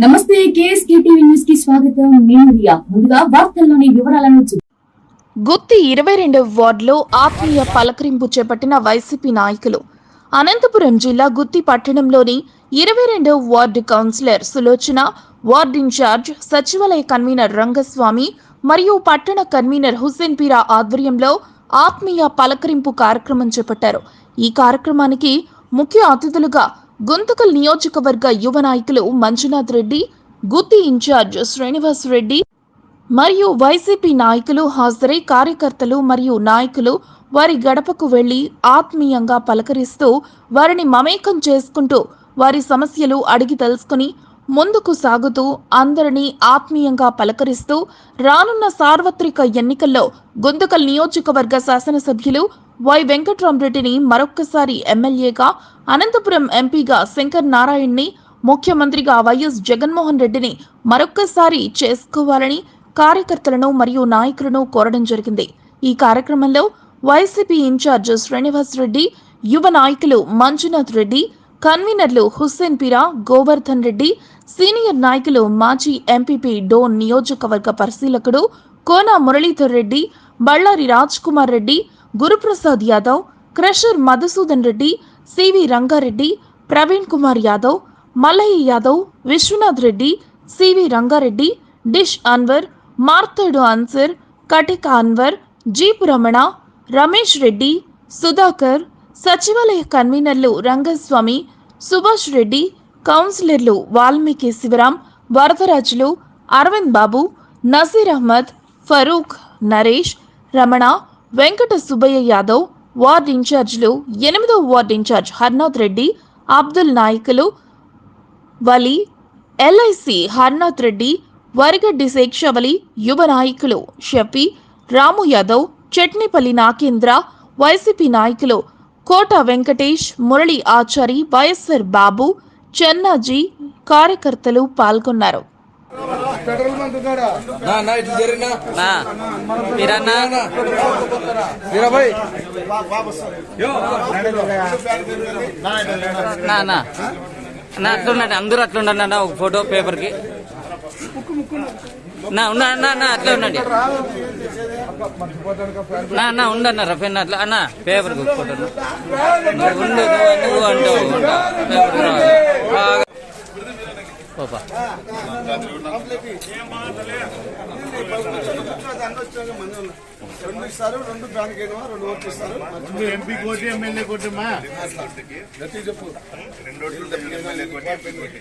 నమస్తే KSK TV న్యూస్కి స్వాగతం. నేను రియా. ముందుగా వార్తల్లోని వివరాలను చూ- గుత్తి ఇరవై రెండవ వార్డులో ఆత్మీయ పలకరింపు చేపట్టిన వైసీపీ నాయకులు. అనంతపురం జిల్లా గుత్తి పట్టణంలోని ఇరవై రెండవ ward councillor Sulochana ward in charge సచివాలయ కన్వీనర్ రంగస్వామి మరియు పట్టణ కన్వీనర్ హుస్సేన్ పీరా ఆధ్వర్యంలో ఆత్మీయ పలకరింపు కార్యక్రమం చేపట్టారు. ఈ కార్యక్రమానికి ముఖ్య అతిథులుగా గుంతకల్ నియోజకవర్గ యువ నాయకులు మంజునాథ్ రెడ్డి గుత్తి ఇన్ఛార్జ్ శ్రీనివాస్ రెడ్డి మరియు వైసీపీ నాయకులు హాజరై కార్యకర్తలు మరియు నాయకులు వారి గడపకు వెళ్ళి ఆత్మీయంగా పలకరిస్తూ వారిని మమేకం చేసుకుంటూ వారి సమస్యలు అడిగి తెలుసుకుని ముందుకు సాగుతూ అందరినీ ఆత్మీయంగా పలకరిస్తూ రానున్న సార్వత్రిక ఎన్నికల్లో గుంతకల్ నియోజకవర్గ శాసనసభ్యులు వై వెంకట్రామరెడ్డిని మరొక్కసారి ఎమ్మెల్యేగా అనంతపురం ఎంపీగా శంకర్ నారాయణ్ని ముఖ్యమంత్రిగా వైఎస్ జగన్మోహన్ రెడ్డిని మరొక్కసారి చేసుకోవాలని కార్యకర్తలను మరియు నాయకులను కోరడం జరిగింది. ఈ కార్యక్రమంలో వైసీపీ ఇన్ఛార్జ్ శ్రీనివాస్ రెడ్డి యువ నాయకులు మంజునాథ్ రెడ్డి కన్వీనర్లు హుస్సేన్ పీరా గోవర్ధన్ రెడ్డి సీనియర్ నాయకులు మాజీ ఎంపీపీ డోన్ నియోజకవర్గ పరిశీలకుడు Kona Muralidhar Reddy Bellary Raj Kumar Reddy Guruprasad Yadav crusher Madhusudhan Reddy CV Rangareddy Praveen Kumar Yadav Mallaiah Yadav Vishwanath Reddy CV Rangareddy dish Anwar మార్తడు Ansar Katika Anwar jeep Ramana Ramesh Reddy Sudhakar సచివాలయ కన్వీనర్లు రంగస్వామి సుభాష్ రెడ్డి కౌన్సిలర్లు వాల్మీకి శివరాం వరదరాజులు అరవింద్ బాబు నసీర్ అహ్మద్ ఫరూక్ నరేష్ రమణ వెంకట సుబ్బయ్య యాదవ్ వార్డ్ ఇన్ఛార్జ్లు ఎనిమిదో ward in charge Harnath Reddy Abdul నాయకులు Vali LIC Harnath Reddy వరిగడ్డి శేక్షవలి యువ నాయకులు Shafi Ramu Yadav Chatnipalli Nagendra YCP నాయకులు కోట వెంకటేష్ మురళి ఆచారి వైఎస్ఆర్ బాబు చెన్నాజీ కార్యకర్తలు పాల్గొన్నారు. పెట్రోల్ బంక్ కాడ? నా అట్లుండండి అందరూ అట్లుండండి అన్న ఒక ఫోటో పేపర్కి నా ఉన్నా అన్న అన్న అట్లా ఉండండి. నా అన్న ఉండన్న రఫీన్ అట్లా అన్న పేపర్ ఫోటో. ఉండు నువ్వు అంటావు. పేపర్. రెండు ఇస్తారు రెండు దానికి ఏమో రెండు ఓట్లు ఇస్తారు ఎంపీ కోటి ఎమ్మెల్యే కోటమ్మా గట్టి చెప్పు రెండు ఓట్లు ఎమ్మెల్యే కోటి